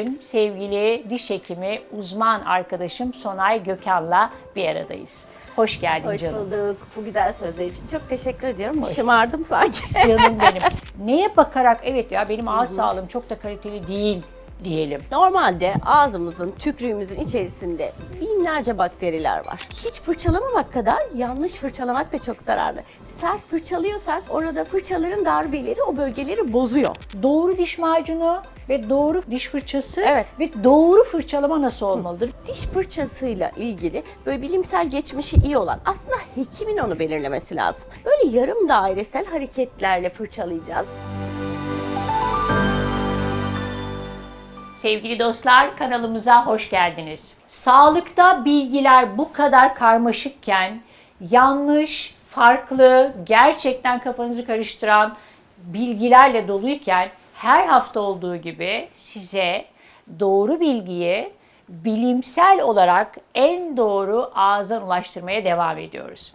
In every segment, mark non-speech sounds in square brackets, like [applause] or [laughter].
sevdiğim sevgili diş hekimi uzman arkadaşım Sonay Gökhan'la bir aradayız. Hoş geldin Hoş canım. bulduk. Bu güzel sözler için çok teşekkür ediyorum. Şımardım sanki. [laughs] Canım benim. Neye bakarak evet ya benim ağız sağlığım çok da kaliteli değil diyelim. Normalde ağzımızın, tükrüğümüzün içerisinde binlerce bakteriler var. Hiç fırçalamamak kadar yanlış fırçalamak da çok zararlı. Sert fırçalıyorsak orada fırçaların darbeleri o bölgeleri bozuyor. Doğru diş macunu ve doğru diş fırçası Evet. ve doğru fırçalama nasıl olmalıdır? Diş fırçasıyla ilgili böyle bilimsel geçmişi iyi olan aslında hekimin onu belirlemesi lazım. Böyle yarım dairesel hareketlerle fırçalayacağız. Sevgili dostlar kanalımıza hoş geldiniz. Sağlıkta bilgiler bu kadar karmaşıkken yanlış, farklı, gerçekten kafanızı karıştıran bilgilerle doluyken her hafta olduğu gibi size doğru bilgiyi bilimsel olarak en doğru ağızdan ulaştırmaya devam ediyoruz.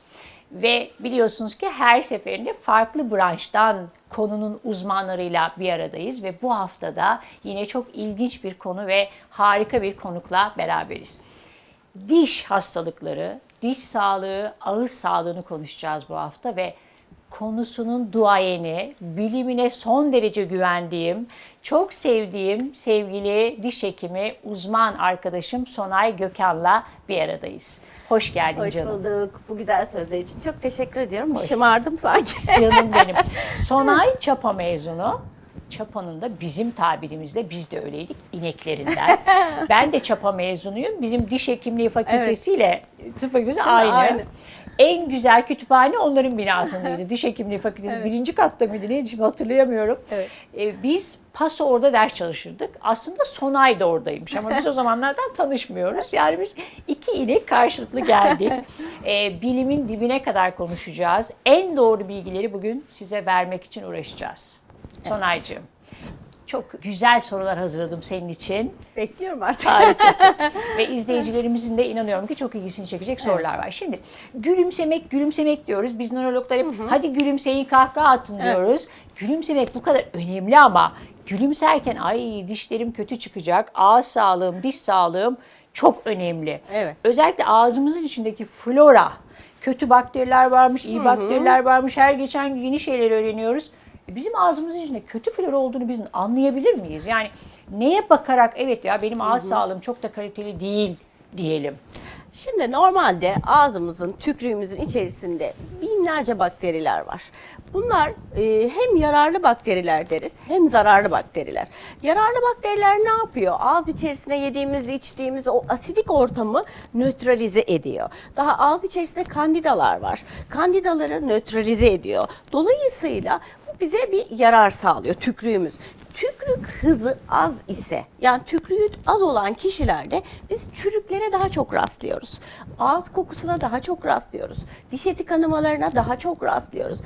Ve biliyorsunuz ki her seferinde farklı branştan konunun uzmanlarıyla bir aradayız ve bu haftada yine çok ilginç bir konu ve harika bir konukla beraberiz. Diş hastalıkları, diş sağlığı, ağız sağlığını konuşacağız bu hafta ve konusunun duayeni, bilimine son derece güvendiğim, çok sevdiğim sevgili diş hekimi uzman arkadaşım Sonay Gökhan'la bir aradayız. Hoş geldin Hoş canım. bulduk. Bu güzel sözler için çok teşekkür ediyorum. Şımardım sanki. Canım benim. [laughs] Sonay Çapa mezunu. Çapa'nın da bizim tabirimizde biz de öyleydik ineklerinden. [laughs] ben de Çapa mezunuyum. Bizim diş hekimliği fakültesiyle tıp fakültesi aynı. aynı. En güzel kütüphane onların binasındaydı. [laughs] Diş hekimliği fakültesi birinci katta mıydı neydi şimdi hatırlayamıyorum. Evet. Ee, biz paso orada ders çalışırdık. Aslında Sonay da oradaymış ama biz o [laughs] zamanlardan tanışmıyoruz. Yani biz iki inek karşılıklı geldik. Ee, bilimin dibine kadar konuşacağız. En doğru bilgileri bugün size vermek için uğraşacağız. Sonaycığım. Çok güzel sorular hazırladım senin için. Bekliyorum artık. Harikasın. [laughs] Ve izleyicilerimizin de inanıyorum ki çok ilgisini çekecek sorular var. Şimdi gülümsemek, gülümsemek diyoruz. Biz nörologlar hep hadi gülümseyin, kahkaha atın diyoruz. Gülümsemek bu kadar önemli ama gülümserken ay dişlerim kötü çıkacak, ağız sağlığım, diş sağlığım çok önemli. Evet. Özellikle ağzımızın içindeki flora, kötü bakteriler varmış, iyi bakteriler varmış. Her geçen gün yeni şeyler öğreniyoruz. Bizim ağzımızın içinde kötü flora olduğunu biz anlayabilir miyiz? Yani neye bakarak evet ya benim ağız sağlığım çok da kaliteli değil diyelim. Şimdi normalde ağzımızın, tükrüğümüzün içerisinde binlerce bakteriler var. Bunlar e, hem yararlı bakteriler deriz hem zararlı bakteriler. Yararlı bakteriler ne yapıyor? Ağız içerisine yediğimiz, içtiğimiz o asidik ortamı nötralize ediyor. Daha ağız içerisinde kandidalar var. Kandidaları nötralize ediyor. Dolayısıyla bize bir yarar sağlıyor tükrüğümüz. Tükrük hızı az ise yani tükrüğü az olan kişilerde biz çürüklere daha çok rastlıyoruz. Ağız kokusuna daha çok rastlıyoruz. Diş eti kanamalarına daha çok rastlıyoruz.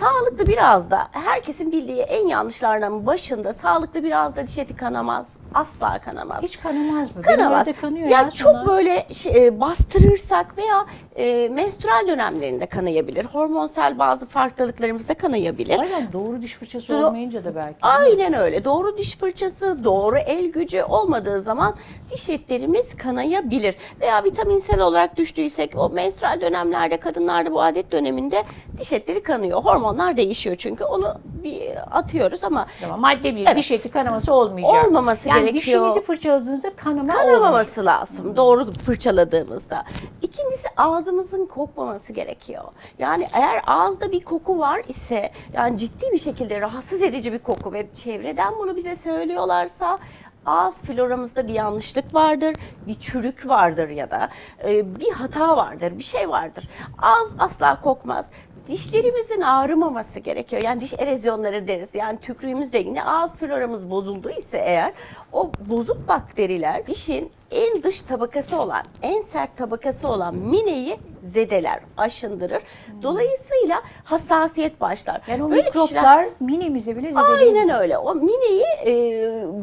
Sağlıklı bir ağızda herkesin bildiği en yanlışlardan başında sağlıklı bir ağızda diş eti kanamaz. Asla kanamaz. Hiç kanamaz mı? Benim Kanamaz. orada kanıyor ya ya çok sana. böyle şey, e, bastırırsak veya e, menstrual dönemlerinde kanayabilir. Hormonsal bazı farklılıklarımızda kanayabilir. Aynen doğru diş fırçası Do- olmayınca da belki. Aynen öyle. Doğru diş fırçası, doğru el gücü olmadığı zaman diş etlerimiz kanayabilir. Veya vitaminsel olarak düştüysek o menstrual dönemlerde kadınlarda bu adet döneminde diş etleri kanıyor. Hormonlar değişiyor çünkü onu bir atıyoruz ama Tamam, madde bir Evet. diş eti kanaması olmayacak. Olmaması yani gerekiyor. dişinizi fırçaladığınızda kanama olmayacak. kanamaması lazım doğru fırçaladığımızda. İkincisi ağzımızın kokmaması gerekiyor. Yani eğer ağızda bir koku var ise yani ciddi bir şekilde rahatsız edici bir koku ve çevreden bunu bize söylüyorlarsa ağız floramızda bir yanlışlık vardır, bir çürük vardır ya da e, bir hata vardır, bir şey vardır. Ağız asla kokmaz. Dişlerimizin ağrımaması gerekiyor. Yani diş erozyonları deriz. Yani tükrüğümüzle ilgili ağız floramız bozulduysa eğer o bozuk bakteriler dişin en dış tabakası olan, en sert tabakası olan mineyi zedeler, aşındırır. Dolayısıyla hassasiyet başlar. Yani o Böyle mikroplar minemizi bile zedeliyor. Aynen öyle. O mineyi e,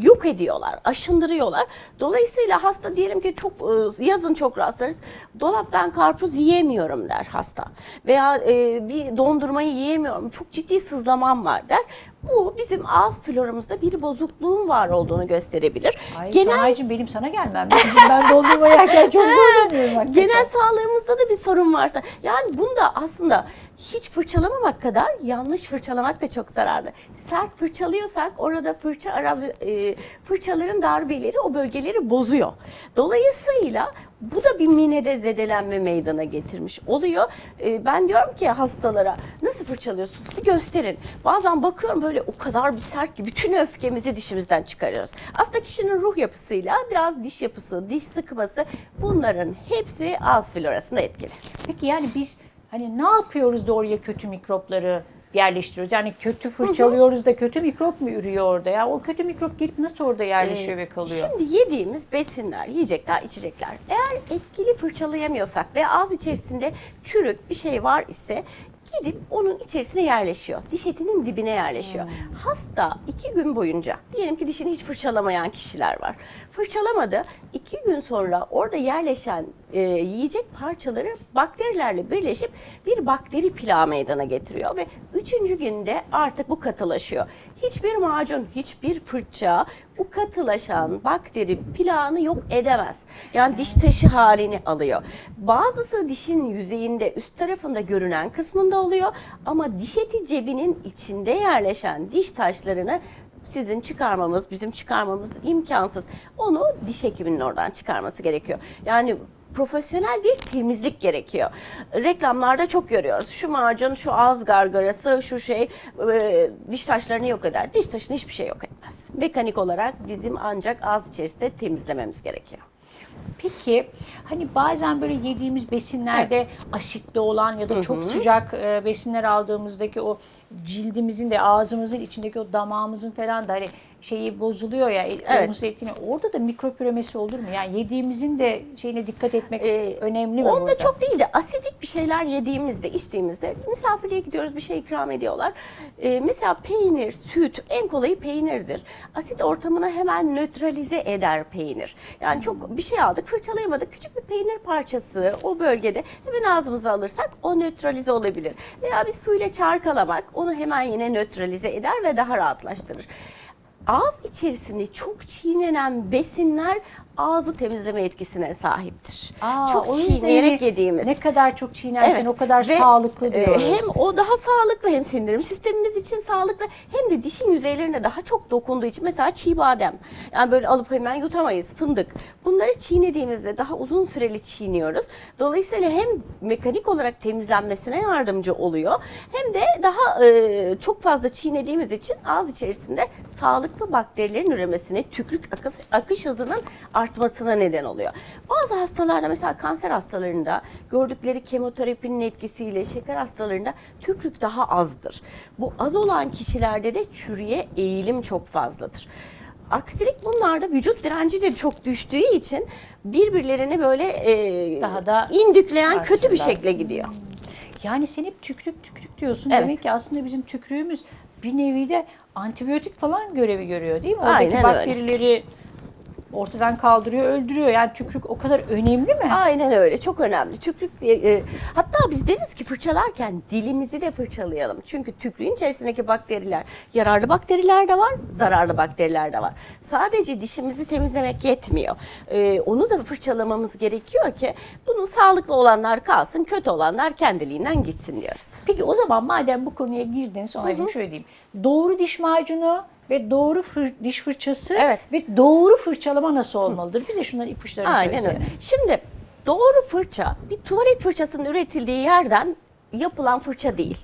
yok ediyorlar, aşındırıyorlar. Dolayısıyla hasta diyelim ki çok e, yazın çok rastlarız. Dolaptan karpuz yiyemiyorum der hasta. Veya e, bir dondurmayı yiyemiyorum. Çok ciddi sızlamam var der. Bu bizim ağız floramızda bir bozukluğun var olduğunu gösterebilir. Ay Genel Sonaycığım benim sana gelmem lazım. Ben dondurma yerken çok zorlanıyorum. hakikaten. Genel sağlığımızda da bir sorun varsa yani bunda aslında hiç fırçalamamak kadar yanlış fırçalamak da çok zararlı. Sert fırçalıyorsak orada fırça ara, e, fırçaların darbeleri o bölgeleri bozuyor. Dolayısıyla bu da bir minede zedelenme meydana getirmiş oluyor. E, ben diyorum ki hastalara nasıl fırçalıyorsunuz bir gösterin. Bazen bakıyorum böyle o kadar bir sert ki bütün öfkemizi dişimizden çıkarıyoruz. Aslında kişinin ruh yapısıyla biraz diş yapısı, diş sıkması bunların hepsi ağız florasına etkili. Peki yani biz hani ne yapıyoruz da oraya kötü mikropları yerleştiriyoruz? Yani kötü fırçalıyoruz da kötü mikrop mu ürüyor orada ya? O kötü mikrop gelip nasıl orada yerleşiyor ve kalıyor? Şimdi yediğimiz besinler, yiyecekler, içecekler eğer etkili fırçalayamıyorsak ve ağız içerisinde çürük bir şey var ise gidip onun içerisine yerleşiyor. Diş etinin dibine yerleşiyor. Hasta iki gün boyunca, diyelim ki dişini hiç fırçalamayan kişiler var. Fırçalamadı, iki gün sonra orada yerleşen e, yiyecek parçaları bakterilerle birleşip bir bakteri plağı meydana getiriyor ve üçüncü günde artık bu katılaşıyor. Hiçbir macun, hiçbir fırça bu katılaşan bakteri plağını yok edemez. Yani diş taşı halini alıyor. Bazısı dişin yüzeyinde üst tarafında görünen kısmında oluyor ama diş eti cebinin içinde yerleşen diş taşlarını sizin çıkarmamız, bizim çıkarmamız imkansız. Onu diş hekiminin oradan çıkarması gerekiyor. Yani profesyonel bir temizlik gerekiyor. Reklamlarda çok görüyoruz. Şu macun, şu ağız gargarası, şu şey e, diş taşlarını yok eder. Diş taşını hiçbir şey yok etmez. Mekanik olarak bizim ancak ağız içerisinde temizlememiz gerekiyor. Peki hani bazen böyle yediğimiz besinlerde asitli olan ya da çok sıcak e, besinler aldığımızdaki o cildimizin de ağzımızın içindeki o damağımızın falan da hani şeyi bozuluyor ya Evet. etkileniyor. Orada da mikrop üremesi olur mu? Yani yediğimizin de şeyine dikkat etmek Ee, önemli mi Onda burada? çok değil de asidik bir şeyler yediğimizde, içtiğimizde misafirliğe gidiyoruz bir şey ikram ediyorlar. Ee, mesela peynir, süt en kolayı peynirdir. Asit ortamını hemen nötralize eder peynir. Yani çok bir şey aldık fırçalayamadık küçük bir peynir parçası o bölgede hemen ağzımıza alırsak o nötralize olabilir. Veya bir suyla çarkalamak onu hemen yine nötralize eder ve daha rahatlaştırır. Ağız içerisinde çok çiğnenen besinler ağzı temizleme etkisine sahiptir. Aa, çok çiğneyerek yediğimiz. Ne kadar çok çiğnersen o kadar Ve, sağlıklı e, diyoruz. Hem o daha sağlıklı hem sindirim sistemimiz için sağlıklı hem de dişin yüzeylerine daha çok dokunduğu için mesela çiğ badem. Yani böyle alıp hemen yutamayız fındık. Bunları çiğnediğimizde daha uzun süreli çiğniyoruz. Dolayısıyla hem mekanik olarak temizlenmesine yardımcı oluyor hem de daha e, çok fazla çiğnediğimiz için ağız içerisinde sağlıklı bakterilerin üremesine, tükrük akış, akış hızının artmasına neden oluyor. Bazı hastalarda mesela kanser hastalarında gördükleri kemoterapinin etkisiyle şeker hastalarında tükrük daha azdır. Bu az olan kişilerde de çürüye eğilim çok fazladır. Aksilik bunlarda vücut direnci de çok düştüğü için birbirlerini böyle e, Daha da indükleyen kötü bir artırlar. şekle gidiyor. Yani sen hep tükrük tükrük diyorsun. Evet. Demek ki aslında bizim tükrüğümüz bir nevi de antibiyotik falan görevi görüyor değil mi? Oradaki Aynen öyle. Ortadan kaldırıyor, öldürüyor. Yani tükrük o kadar önemli mi? Aynen öyle çok önemli. Tükrük diye, e, hatta biz deriz ki fırçalarken dilimizi de fırçalayalım. Çünkü tükrüğün içerisindeki bakteriler yararlı bakteriler de var, zararlı bakteriler de var. Sadece dişimizi temizlemek yetmiyor. E, onu da fırçalamamız gerekiyor ki bunun sağlıklı olanlar kalsın, kötü olanlar kendiliğinden gitsin diyoruz. Peki o zaman madem bu konuya girdin Sonracığım şöyle diyeyim. Doğru diş macunu ve doğru fır- diş fırçası Evet. ve doğru fırçalama nasıl olmalıdır? Bize şunların ipuçlarını Aynen söylesene. öyle. Şimdi doğru fırça bir tuvalet fırçasının üretildiği yerden yapılan fırça değil.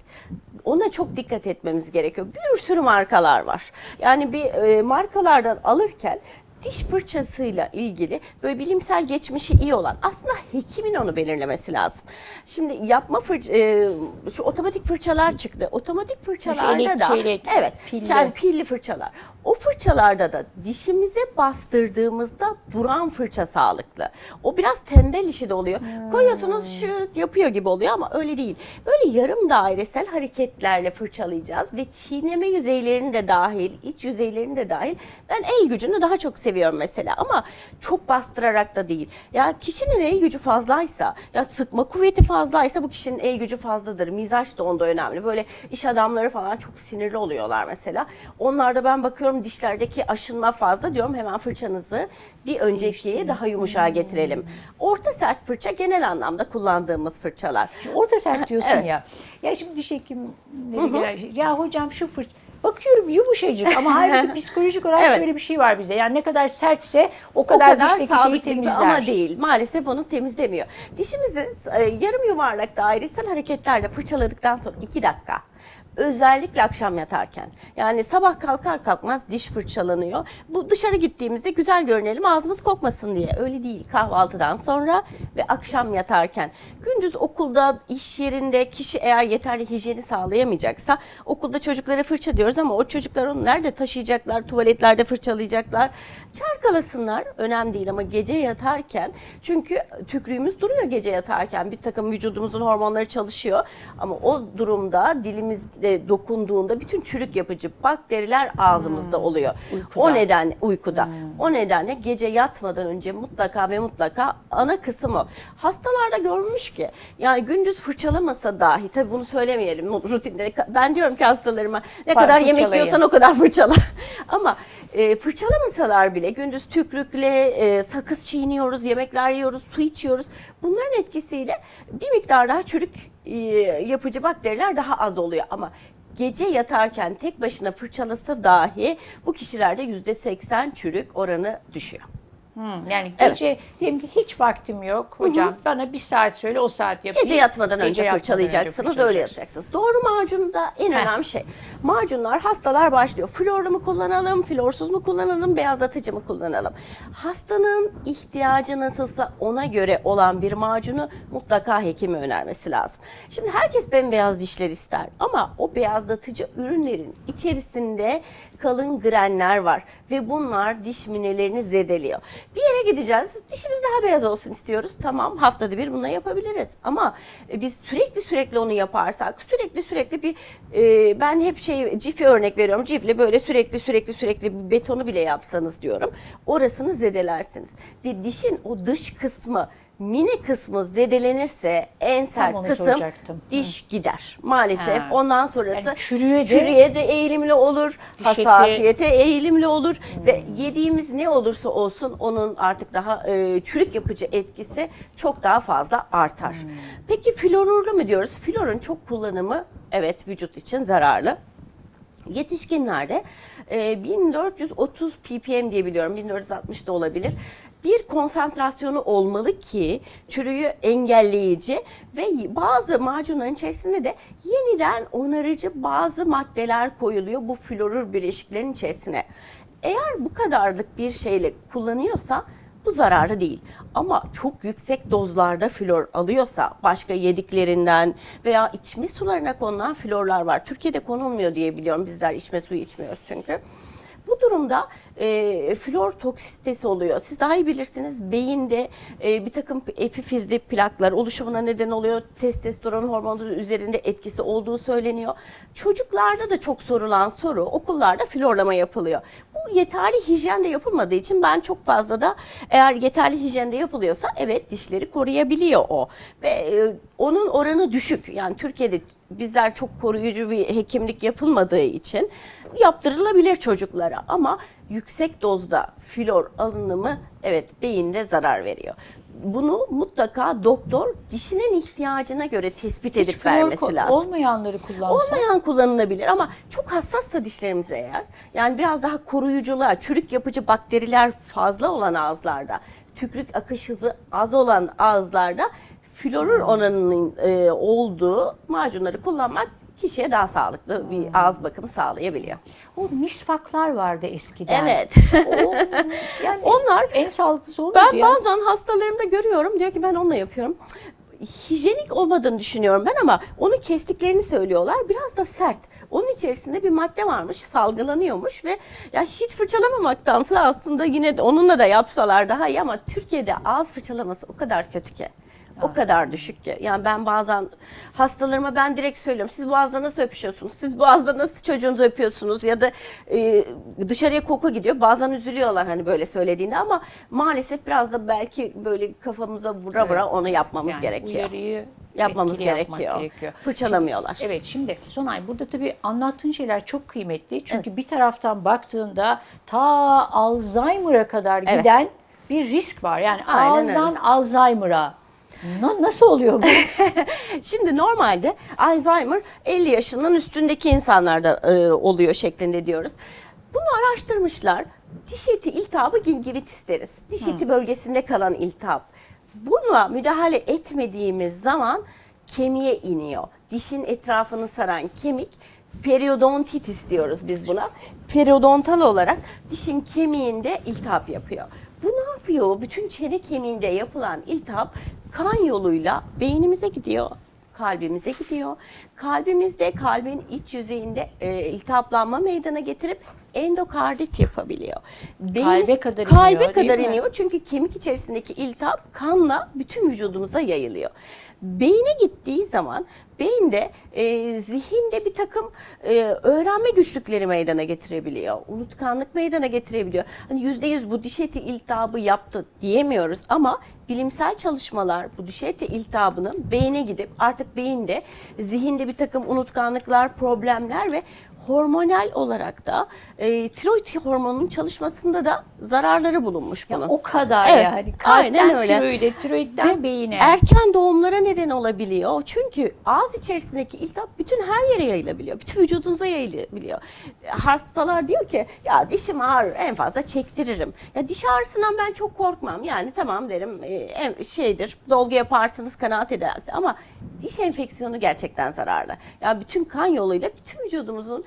Ona çok dikkat etmemiz gerekiyor. Bir sürü markalar var. Yani bir e, markalardan alırken diş fırçasıyla ilgili böyle bilimsel geçmişi iyi olan aslında hekimin onu belirlemesi lazım. Şimdi yapma fırça, e, şu otomatik fırçalar çıktı. Otomatik fırçalarda elek- da şeyle, evet pilli. kendi pilli fırçalar. O fırçalarda da dişimize bastırdığımızda duran fırça sağlıklı. O biraz tembel işi de oluyor. Koyuyorsunuz şık yapıyor gibi oluyor ama öyle değil. Böyle yarım dairesel hareketlerle fırçalayacağız ve çiğneme yüzeylerini de dahil, iç yüzeylerini de dahil. Ben el gücünü daha çok seviyorum. Seviyorum mesela ama çok bastırarak da değil. Ya kişinin el gücü fazlaysa, ya sıkma kuvveti fazlaysa bu kişinin el gücü fazladır. Mizaç da onda önemli. Böyle iş adamları falan çok sinirli oluyorlar mesela. Onlarda ben bakıyorum dişlerdeki aşınma fazla diyorum hemen fırçanızı bir öncekiye daha yumuşağa getirelim. Orta sert fırça genel anlamda kullandığımız fırçalar. Orta sert diyorsun Evet. ya. Ya şimdi diş hekimleri gelen şey, Ya hocam şu fırça Bakıyorum yumuşacık ama halbuki [laughs] psikolojik olarak Evet. şöyle bir şey var bize. Yani ne kadar sertse o o kadar, kadar dişteki şeyi temizler. ama değil. Maalesef onu temizlemiyor. Dişimizi e, yarım yuvarlak dairesel hareketlerle fırçaladıktan sonra 2 dakika özellikle akşam yatarken. Yani sabah kalkar kalkmaz diş fırçalanıyor. Bu dışarı gittiğimizde güzel görünelim ağzımız kokmasın diye. Öyle değil kahvaltıdan sonra ve akşam yatarken. Gündüz okulda, iş yerinde kişi eğer yeterli hijyeni sağlayamayacaksa okulda çocuklara fırça diyoruz ama o çocuklar onu nerede taşıyacaklar? Tuvaletlerde fırçalayacaklar. Çarkalasınlar. Önemli değil ama gece yatarken çünkü tükrüğümüz duruyor gece yatarken. Bir takım vücudumuzun hormonları çalışıyor. Ama o durumda dilimizle dokunduğunda bütün çürük yapıcı bakteriler ağzımızda oluyor. Uykuda. O neden uykuda. O nedenle gece yatmadan önce mutlaka ve mutlaka ana kısım o. Hastalarda görmüş ki yani gündüz fırçalamasa dahi tabii bunu söylemeyelim rutinde. Ben diyorum ki hastalarıma ne Fa- kadar yemek yiyorsan o kadar [laughs] fırçala. Ama e, fırçalamasalar bile gündüz tükrükle e, sakız çiğniyoruz, yemekler yiyoruz, su içiyoruz. Bunların etkisiyle bir miktar daha çürük yapıcı bakteriler daha az oluyor ama gece yatarken tek başına fırçalasa dahi bu kişilerde %80 çürük oranı düşüyor. Hmm, yani Evet. gece diyelim ki hiç vaktim yok hocam. Bana bir saat söyle o saat yapayım. Gece yatmadan Gece önce yatmadan fırçalayacaksınız, önce öyle yapacaksınız. Doğru macun da en Heh. önemli şey. Macunlar hastalar başlıyor. Florlu mu kullanalım, florsuz mu kullanalım, beyazlatıcı mı kullanalım? Hastanın ihtiyacı nasılsa ona göre olan bir macunu mutlaka hekime önermesi lazım. Şimdi herkes bembeyaz dişler ister ama o beyazlatıcı ürünlerin içerisinde kalın grenler var ve bunlar diş minelerini zedeliyor. Bir yere gideceğiz, dişimiz daha beyaz olsun istiyoruz. Tamam haftada bir bunu yapabiliriz ama e, biz sürekli sürekli onu yaparsak, sürekli sürekli bir e, ben hep şey cifi örnek veriyorum. Cifle böyle sürekli sürekli sürekli bir betonu bile yapsanız diyorum. Orasını zedelersiniz. Ve dişin o dış kısmı mini kısmı zedelenirse en sert onu kısım soracaktım. diş gider. Maalesef Ha. ondan sonrası Yani çürüğe de- çürüğe de eğilimli olur, Diş eti- hassasiyete eğilimli olur ve yediğimiz ne olursa olsun onun artık daha e, çürük yapıcı etkisi çok daha fazla artar. Peki florurlu mu diyoruz? Florun çok kullanımı evet vücut için zararlı. Yetişkinlerde e, 1430 ppm diye biliyorum, 1460 da olabilir. Bir konsantrasyonu olmalı ki çürüyü engelleyici ve bazı macunların içerisinde de yeniden onarıcı bazı maddeler koyuluyor bu florür bileşiklerin içerisine. Eğer bu kadarlık bir şeyle kullanıyorsa bu zararlı değil. Ama çok yüksek dozlarda flor alıyorsa başka yediklerinden veya içme sularına konulan florlar var. Türkiye'de konulmuyor diye biliyorum. Bizler içme suyu içmiyoruz çünkü. Bu durumda e, flor toksitesi oluyor. Siz daha iyi bilirsiniz. Beyinde e, bir takım epifizli plaklar oluşumuna neden oluyor. Testosteron hormonu üzerinde etkisi olduğu söyleniyor. Çocuklarda da çok sorulan soru okullarda florlama yapılıyor. Yeterli hijyende yapılmadığı için ben çok fazla da eğer yeterli hijyende yapılıyorsa evet dişleri koruyabiliyor o. Ve e, onun oranı düşük. Yani Türkiye'de bizler çok koruyucu bir hekimlik yapılmadığı için yaptırılabilir çocuklara ama yüksek dozda flor alınımı evet beyinde zarar veriyor. Bunu mutlaka doktor dişinin ihtiyacına göre tespit edip Hiç vermesi lazım. olmayanları kullansa. Olmayan kullanılabilir ama çok hassassa dişlerimiz eğer yani biraz daha koruyuculuğa, çürük yapıcı bakteriler fazla olan ağızlarda, tükrük akış hızı az olan ağızlarda florür oranının e, olduğu macunları kullanmak kişiye daha sağlıklı bir ağız bakımı sağlayabiliyor. O misfaklar vardı eskiden. Evet. O, [laughs] yani Onlar en sağlıklısı o Ben ya? bazen hastalarımda görüyorum diyor ki ben onunla yapıyorum. Hijyenik olmadığını düşünüyorum ben ama onu kestiklerini söylüyorlar. Biraz da sert. Onun içerisinde bir madde varmış, salgılanıyormuş ve ya hiç fırçalamamaktansa aslında yine onunla da yapsalar daha iyi ama Türkiye'de ağız fırçalaması o kadar kötü ki. O kadar düşük ki. Yani ben bazen hastalarıma ben direkt söylüyorum. Siz boğazda nasıl öpüşüyorsunuz? Siz boğazda nasıl çocuğunuzu öpüyorsunuz? Ya da e, dışarıya koku gidiyor. Bazen üzülüyorlar hani böyle söylediğinde ama maalesef biraz da belki böyle kafamıza vura vura Evet. onu yapmamız Yani gerekiyor. Uyarıyı Yapmamız gerekiyor. gerekiyor. Fırçalamıyorlar. Evet şimdi Sonay burada tabii anlattığın şeyler çok kıymetli. Çünkü bir taraftan baktığında ta Alzheimer'a kadar Evet. giden bir risk var. Yani Aynen ağızdan Alzheimer'a. Na- nasıl oluyor bu? [laughs] Şimdi normalde Alzheimer 50 yaşının üstündeki insanlarda e, oluyor şeklinde diyoruz. Bunu araştırmışlar. Diş eti iltihabı gingivitis deriz. Diş eti bölgesinde kalan iltihap. Buna müdahale etmediğimiz zaman kemiğe iniyor. Dişin etrafını saran kemik periodontitis diyoruz biz buna. Periodontal olarak dişin kemiğinde iltihap yapıyor. Bu ne yapıyor? Bütün çene kemiğinde yapılan iltihap kan yoluyla beynimize gidiyor kalbimize gidiyor. Kalbimizde kalbin iç yüzeyinde e, iltihaplanma meydana getirip endokardit yapabiliyor. Beyin- Kalbe kadar kalbe iniyor, değil kadar mi? iniyor çünkü kemik içerisindeki iltihap kanla bütün vücudumuza yayılıyor. Beyne gittiği zaman beyinde e, zihinde bir takım e, öğrenme güçlükleri meydana getirebiliyor. Unutkanlık meydana getirebiliyor. Hani yüzde yüz bu diş eti iltihabı yaptı diyemiyoruz ama bilimsel çalışmalar bu diş eti iltihabının beyne gidip artık beyinde zihinde bir takım unutkanlıklar, problemler ve hormonal olarak da e, tiroid hormonunun çalışmasında da zararları bulunmuş bunun. Ya o kadar Evet, yani. aynen Kalpten öyle. tiroide, tiroidden Ve beyine. Erken doğumlara neden olabiliyor. Çünkü ağız içerisindeki iltihap bütün her yere yayılabiliyor. Bütün vücudunuza yayılabiliyor. Hastalar diyor ki ya dişim ağrır en fazla çektiririm. Ya diş ağrısından ben çok korkmam. Yani tamam derim e, şeydir dolgu yaparsınız kanaat edersiniz. Ama diş enfeksiyonu gerçekten zararlı. Ya bütün kan yoluyla bütün vücudumuzun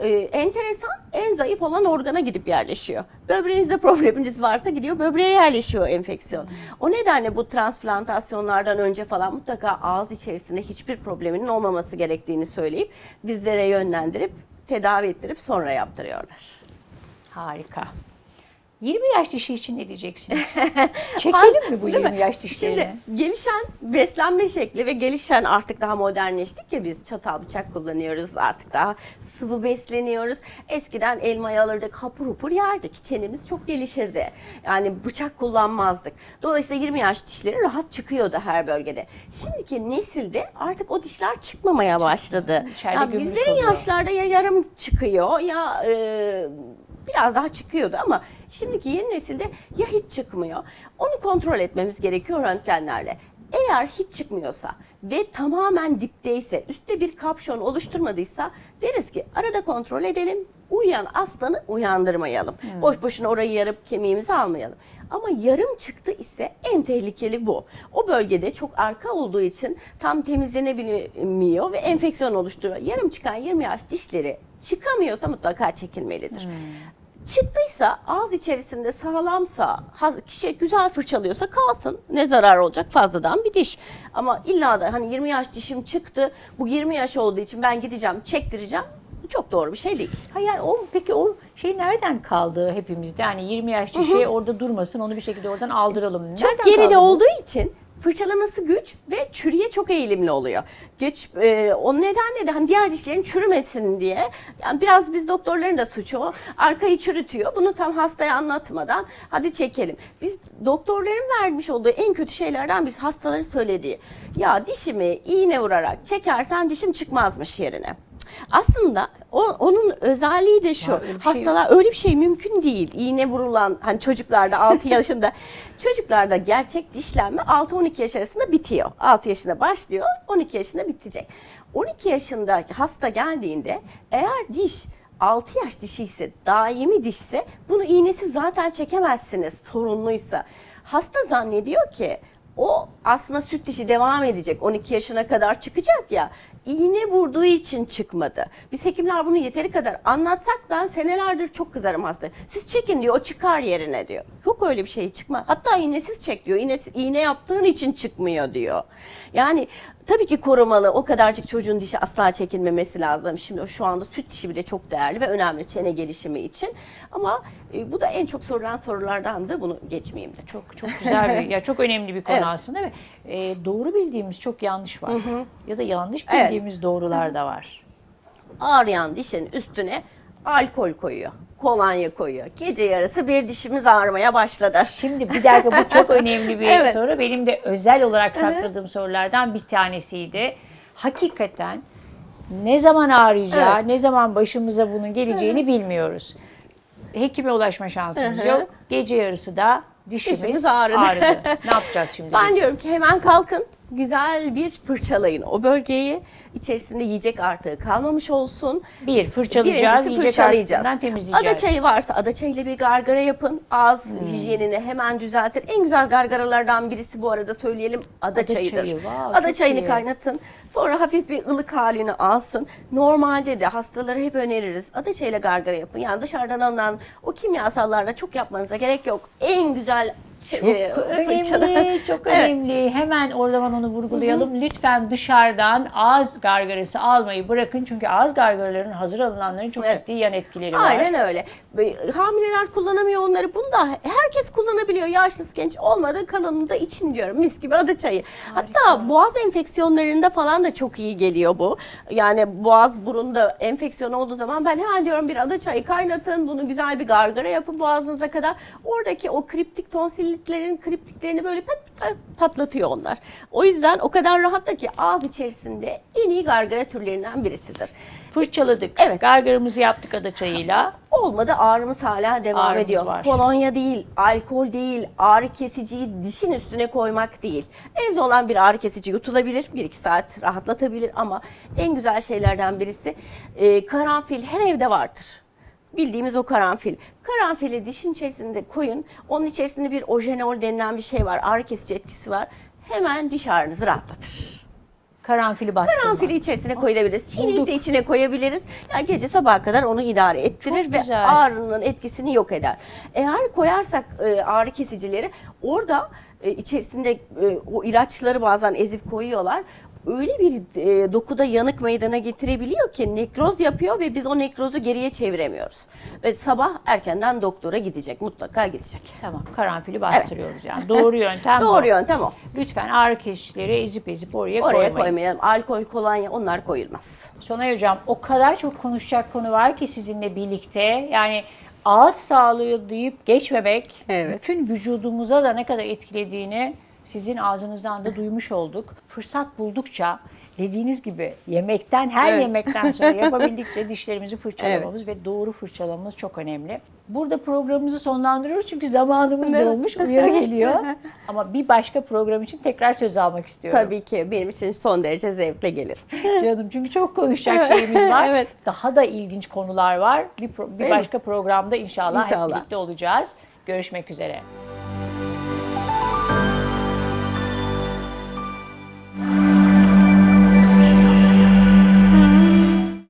e, enteresan en zayıf olan organa gidip yerleşiyor. Böbreğinizde probleminiz varsa gidiyor böbreğe yerleşiyor enfeksiyon. O nedenle bu transplantasyonlardan önce falan mutlaka ağız içerisinde hiçbir probleminin olmaması gerektiğini söyleyip bizlere yönlendirip tedavi ettirip sonra yaptırıyorlar. Harika. 20 yaş dişi için ne diyeceksiniz? [laughs] Çekelim mi bu Değil mi? 20 yaş dişlerini? Şimdi gelişen beslenme şekli ve gelişen artık daha modernleştik ya biz çatal bıçak kullanıyoruz artık daha sıvı besleniyoruz. Eskiden elmayı alırdık hapur hupur yerdik. Çenemiz çok gelişirdi. Yani bıçak kullanmazdık. Dolayısıyla 20 yaş dişleri rahat çıkıyordu her bölgede. Şimdiki nesilde artık o dişler çıkmamaya başladı. İçeride Ya gömülü bizlerin kalıyor. yaşlarda ya yarım çıkıyor ya e, biraz daha çıkıyordu ama şimdiki yeni nesilde ya hiç çıkmıyor. Onu kontrol etmemiz gerekiyor röntgenlerle. Eğer hiç çıkmıyorsa ve tamamen dipteyse, üstte bir kapşon oluşturmadıysa deriz ki arada kontrol edelim. Uyuyan aslanı uyandırmayalım. Boş boşuna orayı yarıp kemiğimizi almayalım. Ama yarım çıktı ise en tehlikeli bu. O bölgede çok arka olduğu için tam temizlenebilmiyor ve enfeksiyon oluşturuyor. Yarım çıkan 20 yaş dişleri çıkamıyorsa mutlaka çekilmelidir. Çıktıysa ağız içerisinde sağlamsa, kişi güzel fırçalıyorsa kalsın. Ne zarar olacak fazladan bir diş. Ama illa da hani 20 yaş dişim çıktı, bu 20 yaş olduğu için ben gideceğim, çektireceğim. Çok doğru bir şey değil. Hayır o peki o şey nereden kaldı hepimizde? Yani 20 yaş dişi orada durmasın onu bir şekilde oradan aldıralım. Nereden Çok geride olduğu için fırçalaması güç ve çürüye çok eğilimli oluyor. Güç e, o nedenle de hani diğer dişlerin çürümesin diye yani biraz biz doktorların da suçu o. Arkayı çürütüyor. Bunu tam hastaya anlatmadan hadi çekelim. Biz doktorların vermiş olduğu en kötü şeylerden birisi hastaların söylediği. Ya dişimi iğne vurarak çekersen dişim çıkmazmış yerine. Aslında o, onun özelliği de şu. Öyle bir şey hastalar öyle bir şey mümkün değil. İğne vurulan hani çocuklarda 6 [laughs] yaşında çocuklarda gerçek dişlenme 6-12 yaş arasında bitiyor. 6 yaşında başlıyor, 12 yaşında bitecek. 12 yaşında hasta geldiğinde eğer diş 6 yaş dişi ise, daimi dişse bunu iğnesiz zaten çekemezsiniz sorunluysa. Hasta zannediyor ki o aslında süt dişi devam edecek 12 yaşına kadar çıkacak ya iğne vurduğu için çıkmadı. Biz hekimler bunu yeteri kadar anlatsak ben senelerdir çok kızarım hasta. Siz çekin diyor o çıkar yerine diyor. Yok öyle bir şey çıkma. Hatta iğnesiz çek diyor. İğnesiz, iğne yaptığın için çıkmıyor diyor. Yani Tabii ki korumalı. O kadarcık çocuğun dişi asla çekilmemesi lazım. Şimdi şu anda süt dişi bile çok değerli ve önemli çene gelişimi için. Ama e, bu da en çok sorulan sorulardan da bunu geçmeyeyim de. Çok çok güzel bir, [laughs] ya çok önemli bir konu Evet. aslında ve e, doğru bildiğimiz çok yanlış var. Ya da yanlış Evet. bildiğimiz doğrular da var. Ağrıyan dişin üstüne alkol koyuyor. Kolonya koyuyor. Gece yarısı bir dişimiz ağrımaya başladı. Şimdi bir dakika bu çok [laughs] önemli bir Evet. soru. Benim de özel olarak sakladığım sorulardan bir tanesiydi. Hakikaten ne zaman ağrıyacağı, Evet. ne zaman başımıza bunun geleceğini bilmiyoruz. Hekime ulaşma şansımız Hı hı. yok. Gece yarısı da dişimiz, Dişimiz ağrıdı. ağrıdı. Ne yapacağız şimdi [laughs] Ben biz? diyorum ki hemen kalkın. Güzel bir fırçalayın o bölgeyi. İçerisinde yiyecek artığı kalmamış olsun. Bir, fırçalayacağız, Birincisi yiyecek fırçalayacağız. artıklarından temizleyeceğiz. Ada çayı varsa ada çayıyla bir gargara yapın. Ağız hijyenini hemen düzeltir. En güzel gargaralardan birisi bu arada söyleyelim ada, Ada çayıdır. çayı, wow, ada çok çayını iyi. kaynatın. Sonra hafif bir ılık halini alsın. Normalde de hastalara hep öneririz. Ada çayıyla gargara yapın. Yani dışarıdan alınan o kimyasallarla çok yapmanıza gerek yok. En güzel Çok e, fırçala. önemli, [laughs] çok Evet. önemli. Hemen oradan onu vurgulayalım. Lütfen dışarıdan ağız gargarası almayı bırakın. Çünkü ağız gargaralarının hazır alınanların çok Evet. ciddi yan etkileri var. Aynen öyle. Hamileler kullanamıyor onları. Bunu da herkes kullanabiliyor. Yaşlısı genç olmadı kalanını da için diyorum. Mis gibi adı çayı. Hatta boğaz enfeksiyonlarında falan da çok iyi geliyor bu. Yani boğaz burunda enfeksiyon olduğu zaman ben hemen diyorum bir ada çayı kaynatın. Bunu güzel bir gargara yapın boğazınıza kadar. Oradaki o kriptik tonsillitlerin kriptiklerini böyle pat, pat- patlatıyor onlar. O yüzden o kadar rahat da ki ağız içerisinde en iyi gargara türlerinden birisidir. Fırçaladık. Evet. Gargaramızı yaptık adaçayıyla. Olmadı ağrımız hala devam Ağrımız ediyor. var. Kolonya değil, alkol değil, ağrı kesiciyi dişin üstüne koymak değil. Evde olan bir ağrı kesici yutulabilir, 1-2 saat rahatlatabilir ama en güzel şeylerden birisi e, karanfil her evde vardır. Bildiğimiz o karanfil. Karanfili dişin içerisinde koyun. Onun içerisinde bir ojenol denilen bir şey var. Ağrı kesici etkisi var. Hemen diş ağrınızı rahatlatır. Karanfili bastırma. Karanfili içerisine koyabiliriz. Çiğneyip Bulduk. de içine koyabiliriz. Yani gece sabaha kadar onu idare ettirir Çok ve güzel. ağrının etkisini yok eder. Eğer koyarsak e, ağrı kesicileri orada e, içerisinde e, o ilaçları bazen ezip koyuyorlar. Öyle bir e, dokuda yanık meydana getirebiliyor ki nekroz yapıyor ve biz o nekrozu geriye çeviremiyoruz. Ve sabah erkenden doktora gidecek, mutlaka gidecek. Tamam karanfili bastırıyoruz yani. Doğru yöntem. [laughs] Doğru yöntem o. Lütfen ağrı kesicileri ezip ezip oraya, Oraya koymayın. koymayalım. Alkol, kolonya onlar koyulmaz. Sonay Hocam o kadar çok konuşacak konu var ki sizinle birlikte. Yani ağız sağlığı deyip geçmemek Evet. bütün vücudumuza da ne kadar etkilediğini sizin ağzınızdan da duymuş olduk. Fırsat buldukça dediğiniz gibi yemekten her Evet. yemekten sonra [laughs] yapabildikçe dişlerimizi fırçalamamız ve doğru fırçalamamız çok önemli. Burada programımızı sonlandırıyoruz çünkü zamanımız dolmuş uyarı geliyor. [laughs] Ama bir başka program için tekrar söz almak istiyorum. Tabii ki benim için son derece zevkle gelir. [laughs] Canım çünkü çok konuşacak şeyimiz var. Evet. Daha da ilginç konular var. Bir, pro- bir başka programda inşallah, İnşallah. hep birlikte olacağız. Görüşmek üzere.